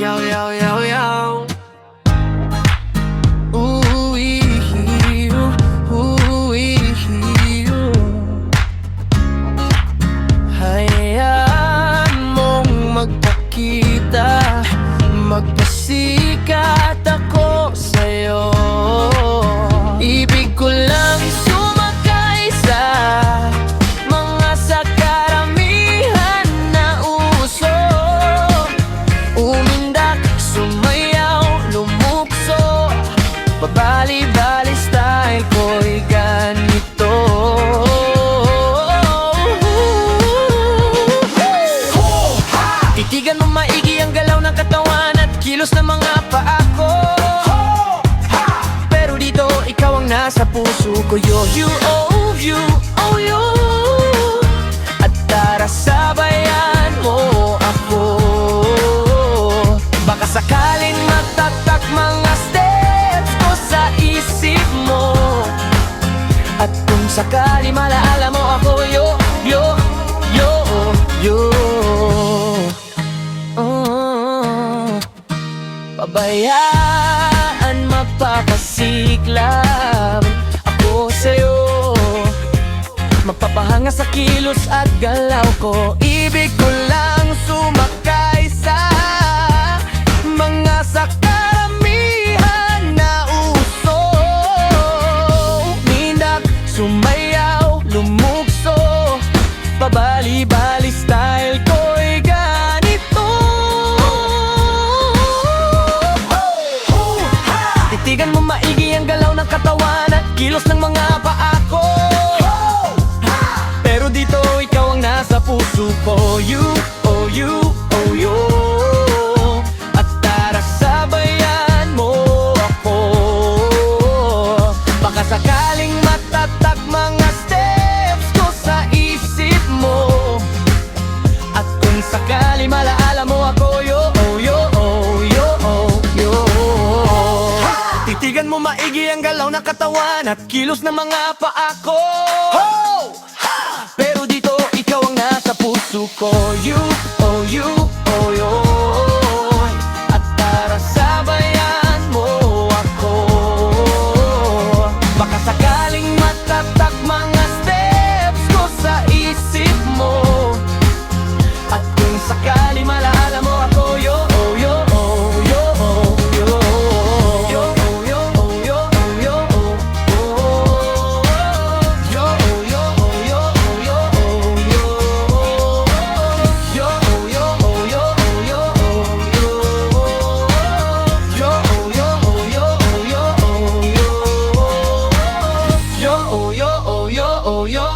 yo, yo, yo, yo. Ooh, ooh, Hayaan mong magpakita Magpasikat Babali-bali style ko'y ganito. Titigan mo maigi ang galaw ng katawan At kilos ng mga paa ko. Pero dito, ikaw ang nasa puso ko. Yo, you, oh, you, oh, you sakali malaala mo ako Yo, yo, yo, yo. Oh, Pabayaan magpapasiklab Ako sa'yo. Magpapahanga sa kilos at galaw ko Pabali-bali style ko'y ganito. Titigan mo maigi galaw ng katawan At kilos ng mga Titigan mo maigi ang galaw ng katawan At kilos ng mga paa ko. Pero oh, yo.